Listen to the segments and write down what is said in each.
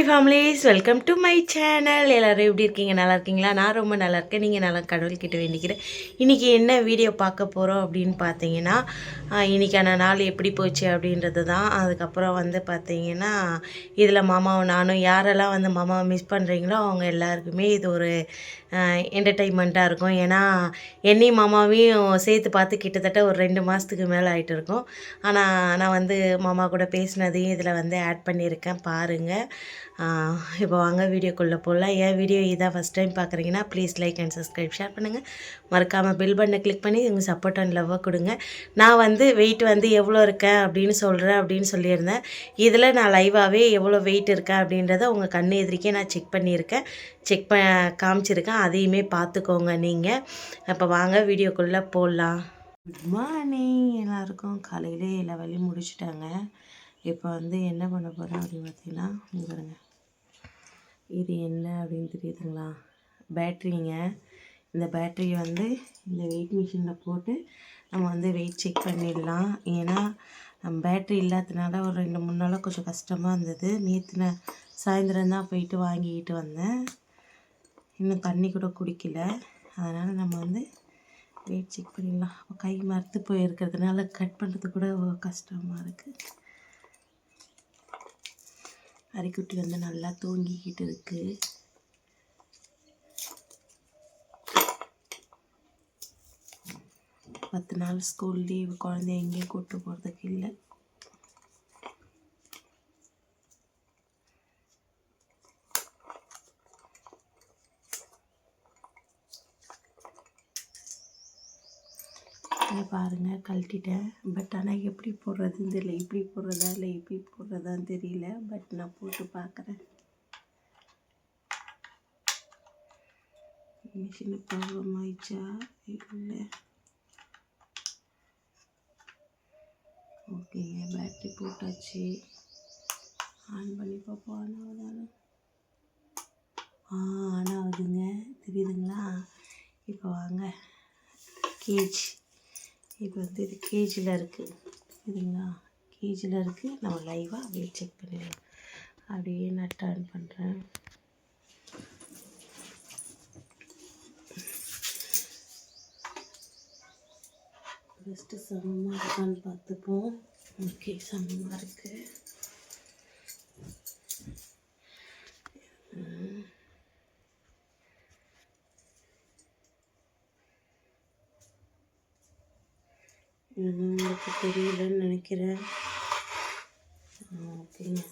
Hi families welcome to my channel எல்லோரும் எப்படி இருக்கீங்க? நல்லா இருக்கீங்களா? நான் ரொம்ப நல்லா இருக்கேன். நீங்கள் நல்லா கடவுள்கிட்ட வேண்டிக்கிறேன் இன்றைக்கி என்ன வீடியோ பார்க்க போகிறோம் அப்படின்னு பார்த்தீங்கன்னா இன்றைக்கான இன்னைக்கான நாள் எப்படி போச்சு அப்படின்றது தான். அதுக்கப்புறம் வந்து பார்த்தீங்கன்னா இதில் மாமாவும் நானும் யாரெல்லாம் வந்து மாமாவை மிஸ் பண்ணுறீங்களோ அவங்க எல்லாருக்குமே இது ஒரு என்டர்டெயின்மெண்ட்டாக இருக்கும். ஏன்னா என்னையும் மாமாவையும் சேர்த்து பார்த்து கிட்டத்தட்ட ஒரு ரெண்டு மாதத்துக்கு மேலே ஆகிட்டு இருக்கும். ஆனால் நான் வந்து மாமா கூட பேசினதையும் இதில் வந்து ஆட் பண்ணியிருக்கேன். பாருங்கள் இப்போ வாங்க வீடியோக்குள்ளே போகலாம். ஏன் வீடியோ இதான் ஃபஸ்ட் டைம் பார்க்குறீங்கன்னா please like and subscribe share பண்ணுங்கள் மறக்காமல் பில் பண்ண கிளிக் பண்ணி உங்கள் சப்போர்ட் அண்ட் லவ்வை கொடுங்க. நான் வந்து வெயிட் வந்து எவ்வளோ இருக்கேன் அப்படின்னு சொல்கிறேன் அப்படின்னு சொல்லியிருந்தேன். இதில் நான் லைவாகவே எவ்வளோ வெயிட் இருக்கேன் அப்படின்றத உங்கள் கண்ணு எதிரிக்கே நான் செக் பண்ணியிருக்கேன். செக் ப காமிச்சிருக்கேன். அதையுமே பார்த்துக்கோங்க நீங்கள் அப்போ வாங்க வீடியோக்குள்ளே போடலாம் குட் மார்னிங் எல்லாருக்கும் காலையிலே எல்லா வேலையும் முடிச்சுட்டாங்க. இப்போ வந்து என்ன பண்ண போகிறேன் அப்படின்னு பார்த்தீங்கன்னா இங்க இது என்ன அப்படின்னு தெரியுதுங்களா? பேட்ரிங்க இந்த பேட்ரியை வந்து இந்த வெயிட் மிஷினில் போட்டு நம்ம வந்து வெயிட் செக் பண்ணிடலாம். ஏன்னா பேட்ரி இல்லாததுனால ஒரு ரெண்டு மூணு நாளாக கொஞ்சம் கஷ்டமாக இருந்தது. நேற்று நான் சாயந்தரம் தான் போயிட்டு வாங்கிக்கிட்டு வந்தேன். இன்னும் தண்ணி கூட குடிக்கல. அதனால் நம்ம வந்து வெயிட் செக் பண்ணிடலாம். கை மறுத்து போயிருக்கிறதுனால கட் பண்ணுறது கூட கஷ்டமாக இருக்குது அரிக்குட்டி வந்து நல்லா தூங்கிக்கிட்டு இருக்கு. பத்து நாள் ஸ்கூல் லீவு குழந்தைய எங்கேயும் கூப்பிட்டு போகிறதுக்கு இல்லை. இங்க பாருங்கள் கழட்டிட்டேன். பட் ஆனால் எப்படி போடுறதுன்னு தெரியல. இப்படி போடுறதா இல்லை இப்படி போடுறதான்னு தெரியல. பட் நான் போட்டு பார்க்குறேன். மிஷினு ப்ராப்ளம் ஆயிடுச்சா? இல்லை. ஓகேங்க பேட்ரி போட்டாச்சு? ஆன் பண்ணி பார்ப்போம். ஆன் ஆகுதாலும் ஆ ஆன் ஆகுதுங்க. தெரியுதுங்களா? இப்போ வாங்க. கேஜ் இப்போ வந்து இது கேஜியில் இருக்குது இதுங்களா கேஜியில் இருக்குது நம்ம லைவாக அப்படியே செக் பண்ணிடலாம் அப்படியே நான் டர்ன் பண்ணுறேன் ஃபஸ்ட்டு சமமாக இருக்கான்னு பார்த்துப்போம். ஓகே சமமாக இருக்குது உங்களுக்கு தெரியலன்னு நினைக்கிறேன். ஓகேங்க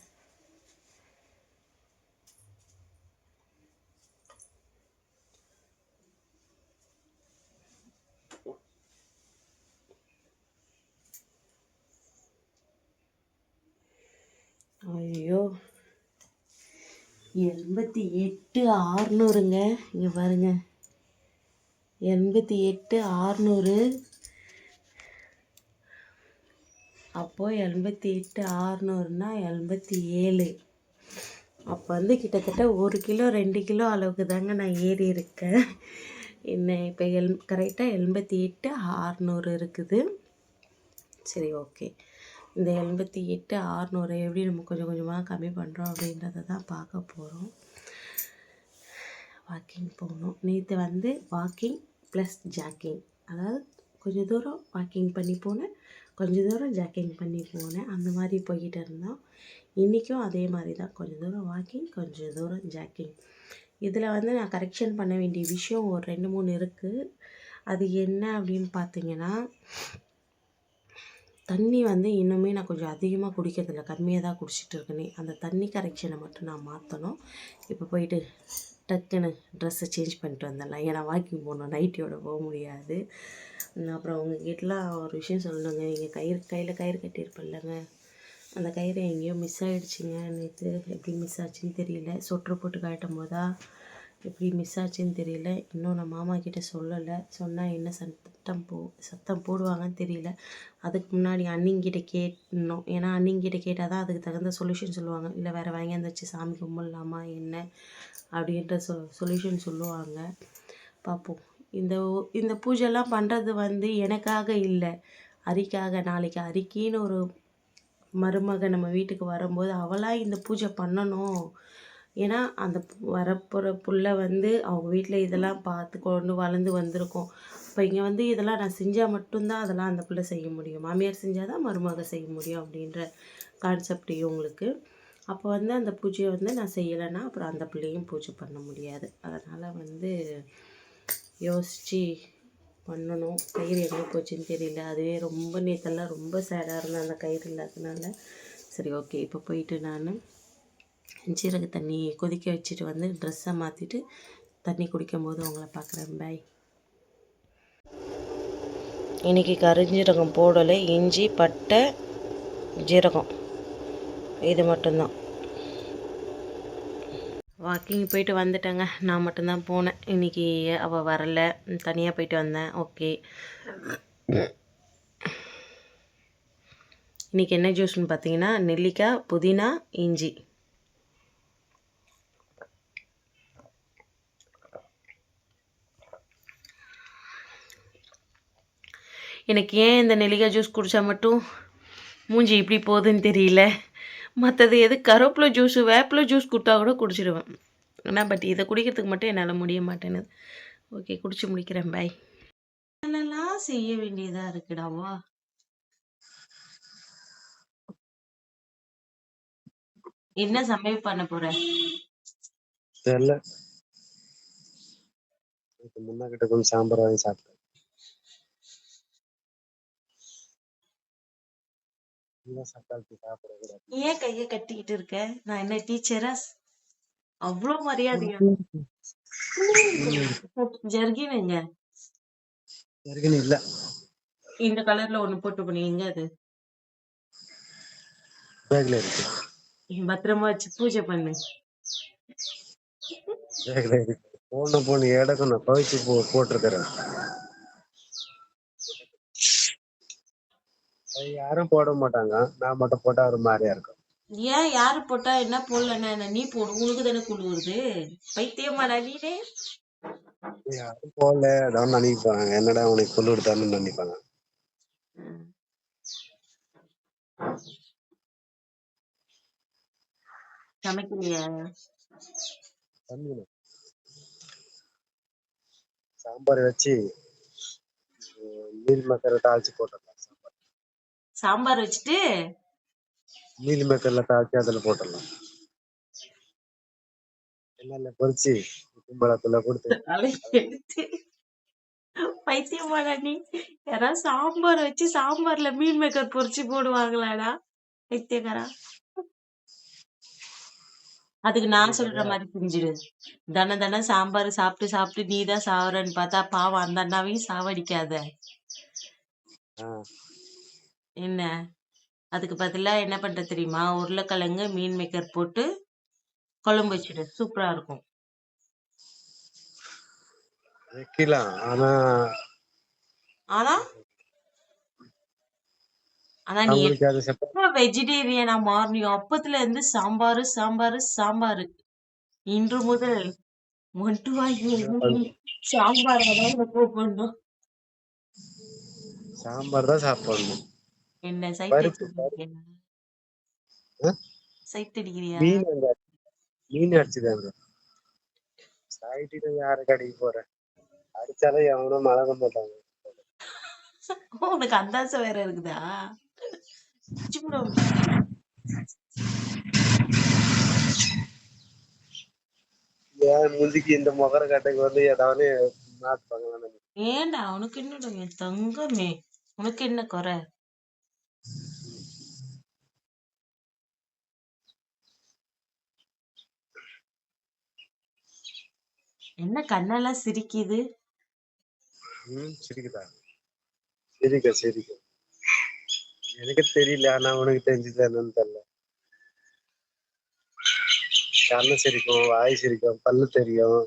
ஐயோ எண்பத்தி எட்டு ஆறுநூறுங்க. இங்கே பாருங்க. எண்பத்தி எட்டு ஆறுநூறு. அப்போது எண்பத்தி எட்டு ஆறுநூறுனா எண்பத்தி ஏழு அப்போ வந்து கிட்டத்தட்ட ஒரு கிலோ ரெண்டு கிலோ அளவுக்கு தாங்க நான் ஏறி இருக்கேன். என்ன இப்போ எல் கரெக்டாக எண்பத்தி எட்டு ஆறுநூறு இருக்குது. சரி ஓகே. இந்த எண்பத்தி எட்டு ஆறுநூறு எப்படி நம்ம கொஞ்சம் கொஞ்சமாக கம்மி பண்ணுறோம் அப்படின்றத தான் பார்க்க போகிறோம் வாக்கிங் போகணும். நேற்று வந்து வாக்கிங் ப்ளஸ் ஜாக்கிங். அதாவது கொஞ்சம் தூரம் வாக்கிங் பண்ணி போனேன். கொஞ்சம் தூரம் ஜாக்கிங் பண்ணி போனேன். அந்த மாதிரி போய்கிட்டு இருந்தோம். இன்றைக்கும் அதே மாதிரி தான். கொஞ்சம் தூரம் வாக்கிங் கொஞ்சம் தூரம் ஜாக்கிங் இதில் வந்து நான் கரெக்ஷன் பண்ண வேண்டிய விஷயம் ஒரு ரெண்டு மூணு இருக்குது அது என்ன அப்படின்னு பார்த்தீங்கன்னா தண்ணி வந்து இன்னுமே நான் கொஞ்சம் அதிகமாக குடிக்கிறதில்ல கம்மியாக தான் குடிச்சிட்டு இருக்கேனே. அந்த தண்ணி கரெக்ஷனை மட்டும் நான் மாற்றணும் இப்போ போயிட்டு டக்குன்னு ட்ரெஸ்ஸை சேஞ்ச் பண்ணிட்டு வந்துடலாம் ஏன்னா வாக்கிங் போகணும். நைட்டியோட போக முடியாது. அப்புறம் உங்ககிட்டலாம் ஒரு விஷயம் சொல்லணுங்க. நீங்கள் கயிறு கையில் கயிறு கட்டியிருப்பில்லங்க அந்த கயிறு எங்கேயோ மிஸ் ஆகிடுச்சிங்க நேற்று எப்படி மிஸ் ஆச்சுன்னு தெரியல. சொட்ரு போட்டு காட்டும் போதா எப்படி மிஸ் ஆச்சுன்னு தெரியல. இன்னும் நான் மாமா கிட்ட சொல்லலை. சொன்னால் என்ன சத்தம் போ சத்தம் போடுவாங்கன்னு தெரியல. அதுக்கு முன்னாடி அண்ணிங்கிட்ட கேட்கணும் ஏன்னா அண்ணிங்கிட்ட கேட்டால் தான் அதுக்கு தகுந்த சொல்யூஷன் சொல்லுவாங்க. இல்லை வேறு வாங்கியாந்து வச்சு சாமி கும்பிடலாமா? என்ன? அப்படின்ற சொ சொல்யூஷன் சொல்லுவாங்க. பார்ப்போம் இந்த இந்த பூஜைலாம் பண்ணுறது வந்து எனக்காக இல்லை. அரிக்காக நாளைக்கு அரிக்கின்னு ஒரு மருமக நம்ம வீட்டுக்கு வரும்போது அவளாக இந்த பூஜை பண்ணணும். ஏன்னா அந்த வரப்போகிற புள்ள வந்து அவங்க வீட்டில் இதெல்லாம் பார்த்து கொண்டு வளர்ந்து வந்திருக்கும். இப்போ இங்கே வந்து இதெல்லாம் நான் செஞ்சால் மட்டும்தான் அதெல்லாம் அந்த பிள்ளை செய்ய முடியும். மாமியார் செஞ்சால் தான் மருமக செய்ய முடியும் அப்படின்ற கான்செப்ட் இவங்களுக்கு அப்போ வந்து அந்த பூஜையை வந்து நான் செய்யலைன்னா அப்புறம் அந்த பிள்ளையும் பூஜை பண்ண முடியாது. அதனால் வந்து யோசித்து பண்ணணும். கயிறு எங்கே போச்சுன்னு தெரியல. அதுவே ரொம்ப நேற்றெல்லாம் ரொம்ப சேடாக இருந்தேன் அந்த கயிறு இல்லாததுனால சரி ஓகே. இப்போ போயிட்டு நான் சீரக தண்ணி கொதிக்க வச்சுட்டு வந்து ட்ரெஸ்ஸை மாற்றிட்டு தண்ணி குடிக்கும் போது உங்களை பார்க்குறேன் பாய் இன்றைக்கி கருஞ்சீரகம் போடலை. இஞ்சி பட்டை ஜீரகம். இது மட்டும்தான். வாக்கிங் போயிட்டு வந்துட்டேங்க. நான் மட்டும்தான் போனேன். இன்றைக்கி அவள் வரலை. தனியாக போயிட்டு வந்தேன். ஓகே இன்றைக்கி என்ன ஜூஸ்னு பார்த்தீங்கன்னா நெல்லிக்காய் புதினா இஞ்சி. எனக்கு ஏன் இந்த நெல்லிக்காய் ஜூஸ் குடித்தா மட்டும் மூஞ்சி இப்படி போகுதுன்னு தெரியல. மற்றது எது? கருவேப்பிலை ஜூஸு வேப்பிலை ஜூஸ் கொடுத்தா கூட குடிச்சிடுவேன். ஆனால் பட் இதை குடிக்கிறதுக்கு மட்டும் என்னால் முடிய மாட்டேனுது ஓகே குடிச்சு முடிக்கிறேன். பாய் என்னெல்லாம் செய்ய வேண்டியதாக இருக்குடாவா என்ன சமையல் பண்ண போற? தெரியல முன்ன கிட்ட கொஞ்சம் சாம்பார் வாங்கி சாப்பிட்டேன். ஏன் கையை கட்டிக்கிட்டு இருக்க? நான் என்ன டீச்சரா அவ்வளோ மரியாதையா? ஜர்கின் எங்க இருக்குன்னு இல்ல. இந்த கலர்ல ஒண்ணு போட்டு பண்ணி எங்க அது? பேக்ல இருக்கு. பத்திரமா வச்சு பூஜை பண்ணு. பேக்ல இருக்கு. போன போன இடக்கும் நான் துவைச்சு போ போட்டிருக்கிறேன். யாரும் போட மாட்டாங்க. நான் மட்டும் போட்டா ஒரு மாதிரியா இருக்கும். ஏன் யாரு போட்டா என்ன போடலன்னா என்ன நீ போடு. உனக்கு தானே குழு வருது. பைத்தியமாடா நீனே. யாரும் போடல. அதான் நினைப்பாங்க. என்னடா உனக்கு கொண்டு விடுத்தான்னு நினைப்பாங்க. சமைக்கலையா? சாம்பார் வச்சு மீல் மேக்கரை தாளிச்சு போட்டுடலாம் சாம்பார் வச்சுட்டு மீல் மேக்கர்ல தாளிச்சு அதுல போட்டுடலாம். எண்ணெயில பொரிச்சு கும்பலத்துல கொடுத்து. பைத்தியமாடா நீ. யாராவது சாம்பார் வச்சு சாம்பார்ல மீன் மேக்கர் பொரிச்சு போடுவாங்களாடா பைத்தியக்காரா. அதுக்கு நான் சொல்ற மாதிரி செஞ்சிடு தன தன சாம்பார் சாப்பிட்டு சாப்பிட்டு நீ தான் சாவறன்னு பார்த்தா பாவம் அந்த அண்ணாவையும் சாவடிக்காத. என்ன? அதுக்கு பதிலா என்ன பண்ற தெரியுமா? உருளைக்கிழங்கு மீன் மேக்கர் போட்டு குழம்பு வச்சிடு. சூப்பரா இருக்கும். வைக்கலாம். ஆனா ஆனா? ஆனா நீ நம்மளுக்கு அது செப்ப எப்ப வெஜிடேரியனா மாறனியோ அப்பத்துல இருந்து சாம்பாரு சாம்பாரு சாம்பாரு. இன்று முதல் மொண்டு வாங்கி சாம்பார். தான் சாம்பார் தான் சாப்பிடணும். என்ன சைட் பருப்பு, அடிக்கிறியா ஆ? சைட் அடிக்கிறியா மீன் அங்க மீன் அடிச்சுதாங்க சாயிட்டு யாரு கடைக்கு போறேன் அடிச்சாலும் எவனும் மழக மாட்டாங்க. உனக்கு அந்தாசம் வேற இருக்குதா? ஏன் முந்திக்கு இந்த முகர கட்டைக்கு வந்து ஏதாவது மாத்துப்பாங்களான்னு ஏன்டா உனக்கு என்னடா என் தங்கமே? உனக்கு என்ன குறை? என்ன கண்ணெல்லாம் சிரிக்குது? சிரிக்குதா? சிரிக்க சிரிக்க. எனக்கு தெரியல ஆனா உனக்கு தெரிஞ்சது என்னன்னு தெரியல. கண்ணு சிரிக்கும் வாய் சிரிக்கும் பல்லு தெரியும்.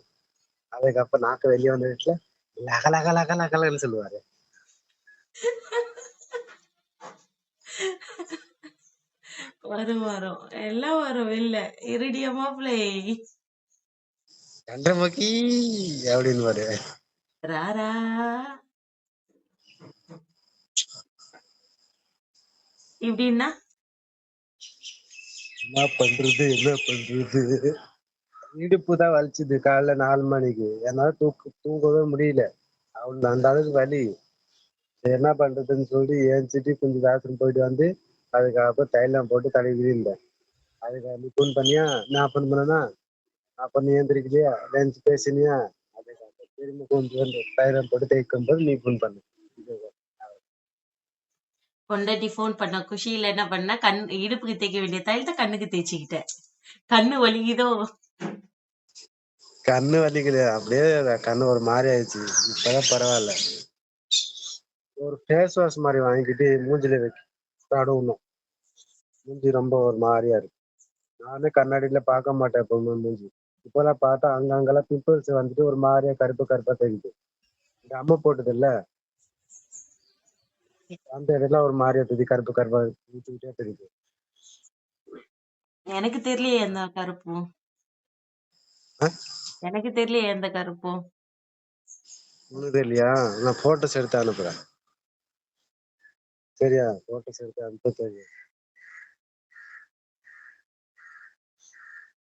அதுக்கப்புறம் நாக்கு வெளியே வந்த வீட்டுல லக லக லக லகலன்னு சொல்லுவாரு. வரும் வரும். எல்லாம் வரும் இல்ல இருடியமா பிளே கண்டமக்கி அப்படின்னு பாரு ராரா. இப்படின்னா? என்ன பண்றது என்ன பண்றது? இடுப்பு தான் வலிச்சுது காலைல நாலு மணிக்கு. என்னால தூக்க தூங்கவே முடியல. அவள் அந்த அளவுக்கு வலி. சரி என்ன பண்றதுன்னு சொல்லி ஏஞ்சிட்டு கொஞ்சம் பாத்ரூம் போயிட்டு வந்து அதுக்கப்புறம் தைலம் போட்டு தலைவி இருந்தேன் அதுக்கு ஃபோன் பண்ணியா? நான் ஃபோன் பண்ணனா? அப்ப நீ எந்திரிக்கலையா லஞ்ச் பேசினியா? திரும்ப கொஞ்சம் தைலம் போட்டு தேய்க்கும் போது நீ ஃபோன் பண்ணு. பொண்டாட்டி ஃபோன் பண்ண குஷியில என்ன பண்ண கண் இடுப்புக்கு தேய்க்க வேண்டிய தைலத்தை கண்ணுக்கு தேய்ச்சிக்கிட்டேன் கண்ணு வலிக்குதோ? கண்ணு வலிக்குது அப்படியே கண்ணு ஒரு மாதிரி ஆயிடுச்சு. இப்பதான் பரவாயில்ல. ஒரு ஃபேஸ் வாஷ் மாதிரி வாங்கிட்டு மூஞ்சில வைக்க தடவணும். மூஞ்சி ரொம்ப ஒரு மாதிரியா இருக்கு. நானே கண்ணாடியில பார்க்க மாட்டேன் எப்பவுமே மூஞ்சி. இப்பெல்லாம் பார்த்தா அங்கங்கெல்லாம் பிம்பிள்ஸ் வந்துட்டு ஒரு மாதிரியா கருப்பு கருப்பா தெரியுது. இந்த அம்மா போட்டது இல்ல அந்த இடத்துல ஒரு மாதிரியா தெரியுது கருப்பு கருப்பா ஊத்திக்கிட்டே தெரியுது. எனக்கு தெரியலையே எந்த கருப்பும் ஆ? எனக்கு தெரியலையே எந்த கருப்பும் உனக்கு இல்லையா நான் போட்டோஸ் எடுத்து அனுப்புறேன். சரியா? போட்டோஸ் எடுத்து அனுப்ப தெரியும்.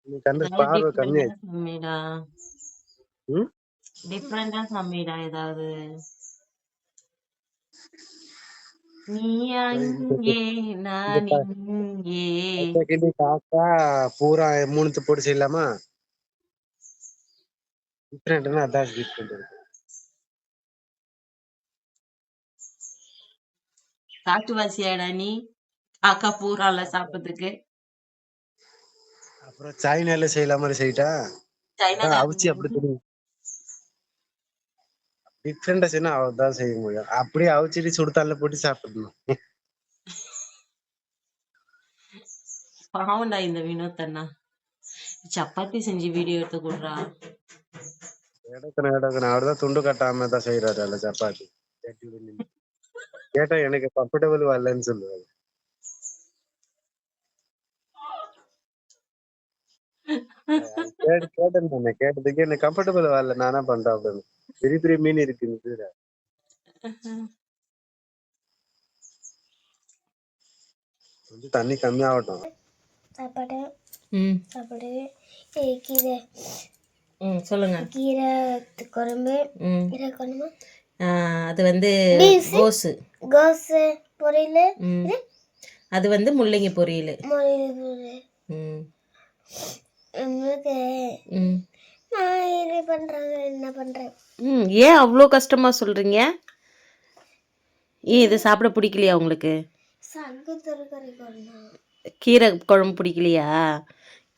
நீ கண்ணு பார்வை கம்மியா ம்? டிஃப்ரெண்டா சாமிடா ஏதாவது? காக்கா பூரா மூணுத்து போட்டு செய்யலாமா? டிஃப்ரெண்ட்னா அதான் டிஃப்ரெண்ட் காட்டுவாசியாடா நீ? காக்கா பூரால சாப்பிட்டதுக்கு அப்புறம் சைனால செய்யலாமா செய்யிட்டா? சைனா அதான் அவிச்சு அப்படி தெரியும் டிஃப்ரெண்டா செய்யணும் அவள் தான் செய்ய முடியும். அப்படியே அவிச்சிட்டு சுடுத்தால போட்டு சாப்பிடணும். பாவம்டா இந்த வினோத் அண்ணா. சப்பாத்தி செஞ்சு வீடியோ எடுத்து கொடுறா. எடுக்கணும் எடுக்கணும். அவர்தான் துண்டு கட்டாம தான் செய்யறாரு அல்ல சப்பாத்தி. கேட்டா எனக்கு கம்ஃபர்டபுள் வரலன்னு சொல்லுவாரு. கேட்டு கேட்டேன் நானு. கேட்டதுக்கு எனக்கு கம்ஃபர்டபுள் வரல. நானா பண்றேன் அப்படின்னு. பெரிய பெரிய மீன் இருக்கு இந்த இதுல. தண்ணி கம்மியாகட்டும். சாப்பாடு. ம். சாப்பாடு. கீரை. ம் சொல்லுங்க. கீரை குழம்பு. ம். கீரை குழம்பு. அது வந்து. கோஸு. கோசு பொரியல். ம். அது வந்து முள்ளங்கி பொரியல். பொரியல் பொரியல். ம். நம்மளுக்கு நான் இது பண்ணுறாங்க என்ன பண்ணுறேன் ம் ஏன் அவ்வளோ கஷ்டமா சொல்றீங்க? ஏன் இது சாப்பிட பிடிக்கலையா உங்களுக்கு? கீரை குழம்பு பிடிக்கலையா?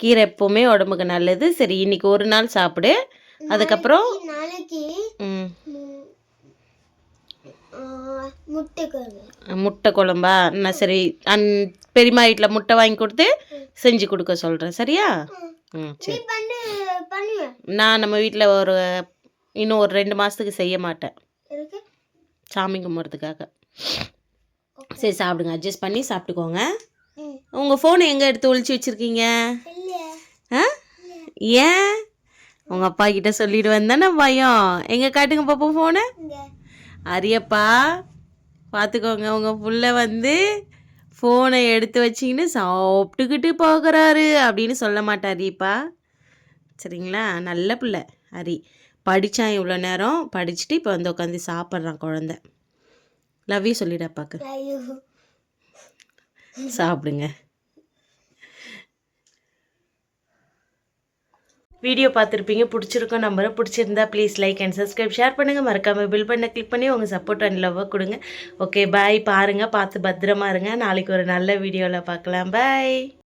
கீரை எப்போவுமே உடம்புக்கு நல்லது. சரி இன்னைக்கு ஒரு நாள் சாப்பிடு. அதுக்கப்புறம் நாளைக்கு முட்டை குழம்பா. நான் சரி அன் பெரியம்மா வீட்டில் முட்டை வாங்கி கொடுத்து செஞ்சு கொடுக்க சொல்கிறேன் சரியா? ம் சரி. நான் நம்ம வீட்டில் ஒரு இன்னும் ஒரு ரெண்டு மாதத்துக்கு செய்ய மாட்டேன். சாமி கும்பிட்றதுக்காக சரி சாப்பிடுங்க. அட்ஜஸ்ட் பண்ணி சாப்பிட்டுக்கோங்க. உங்கள் ஃபோனை எங்கே எடுத்து ஒழிச்சு வச்சுருக்கீங்க? ஆ? ஏன்? உங்கள் அப்பா கிட்ட சொல்லிட்டு வந்தானே பயம். எங்கே காட்டுங்க பாப்போம் ஃபோனை அரியப்பா பார்த்துக்கோங்க உங்கள் புள்ள வந்து ஃபோனை எடுத்து வச்சிங்கன்னு சாப்பிட்டுக்கிட்டு போகிறாரு அப்படின்னு சொல்ல மாட்டாரிப்பா சரிங்களா? நல்ல பிள்ளை ஹரி. படித்தான் இவ்வளோ நேரம். படிச்சுட்டு இப்போ வந்து உட்காந்து சாப்பிட்றான் குழந்த. லவ் யூ ஐயோ சாப்பிடுங்க. வீடியோ பார்த்துருப்பீங்க பிடிச்சிருக்கோம் நம்பரை பிடிச்சிருந்தா please like and subscribe share பண்ணுங்கள் மறக்காமல் பில் பண்ண கிளிக் பண்ணி உங்கள் சப்போர்ட் அண்ட் லவ்வை கொடுங்க. ஓகே பாய் பாருங்கள் பார்த்து பத்திரமா இருங்க. நாளைக்கு ஒரு நல்ல வீடியோவில் பார்க்கலாம். பாய்